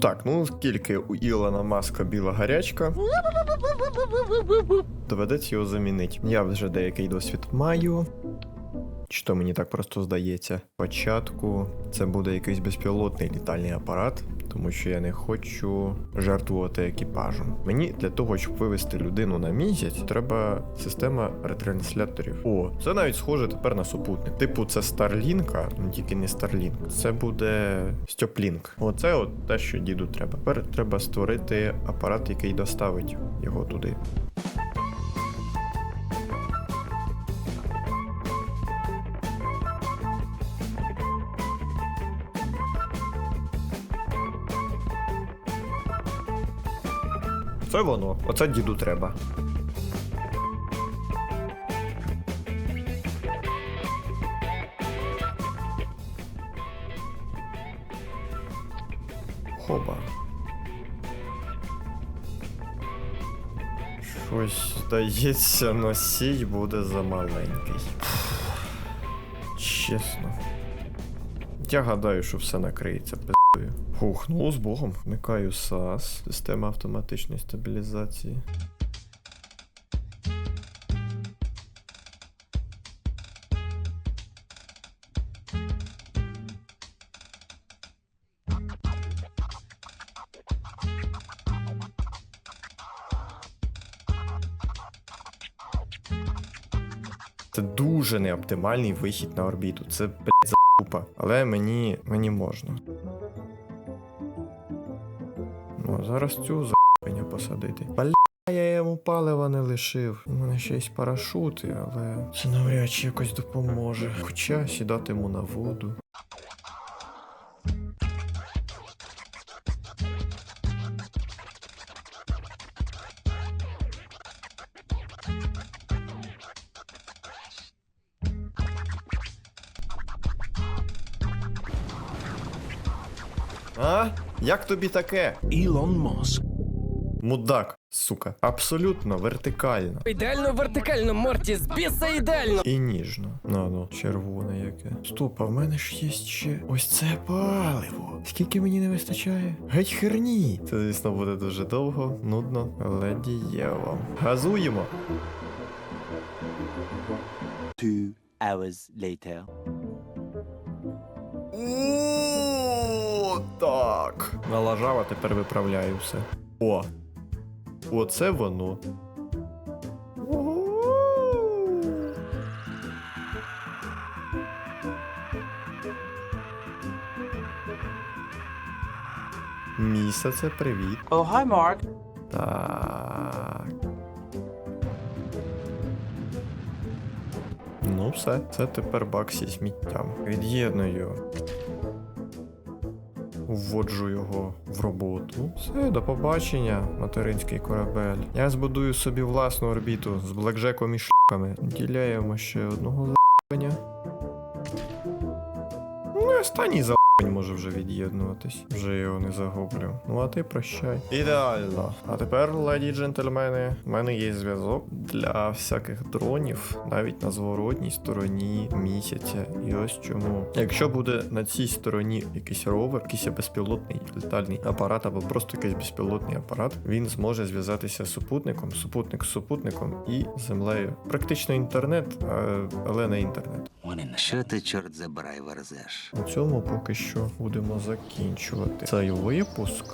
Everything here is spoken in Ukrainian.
Так, ну скільки у Ілона Маска біла гарячка. Доведеться його замінити. Я вже деякий досвід маю. Чи то мені так просто здається? Спочатку це буде якийсь безпілотний літальний апарат, тому що я не хочу жертвувати екіпажем. Мені для того, щоб вивести людину на місяць, треба система ретрансляторів. О, це навіть схоже тепер на супутник. Типу, це Старлінка, ну тільки не Старлінк. Це буде Стьоплінк. Оце от те, що діду треба. Тепер треба створити апарат, який доставить його туди. Це воно. Оце діду треба. Хоба. Щось здається, носій буде замаленький. Чесно. Я гадаю, що все накриється пиздою. Фух, ну з Богом. Вмикаю САС, система автоматичної стабілізації. Це дуже неоптимальний вихід на орбіту. Це блядь, закупа. Але мені мені можна. Ну, а зараз цю за***ню посадити. Бля, я йому палива не лишив. У мене ще є парашути, але це навряд чи якось допоможе. Хоча сідати йому на воду. А? Як тобі таке? Elon Musk. Мудак, сука. Абсолютно вертикально. Ідеально вертикально, Морті, з біса ідеально. І ніжно. Ну, ну, червоне яке. Стоп, а в мене ж є ще ось це паливо. Скільки мені не вистачає? Геть херні. Це, звісно, буде дуже довго, нудно, але дієво. Газуємо. Two hours later. О, так. Налажав, а тепер виправляю все. О. Оце воно. Місяце, привіт. Oh, hi, Mark. Так. Ну, все, це тепер бак зі сміттям. Від'єдную. Вводжу його в роботу. Все, до побачення, материнський корабель. Я збудую собі власну орбіту з блекджеком і шками. Діляємо ще одного за**ня. Ну, і останній за може вже від'єднуватись. Вже його не загублю. Ну а ти прощай. Ідеально. А тепер, леді джентльмени, в мене є зв'язок для всяких дронів, навіть на зворотній стороні місяця. І ось чому. Якщо буде на цій стороні якийсь ровер, якийсь безпілотний літальний апарат або просто якийсь безпілотний апарат, він зможе зв'язатися з супутником, супутник з супутником і землею. Практично інтернет, але не інтернет. Що ти, чорт забирай, верзеш? На цьому поки що будемо закінчувати цей випуск.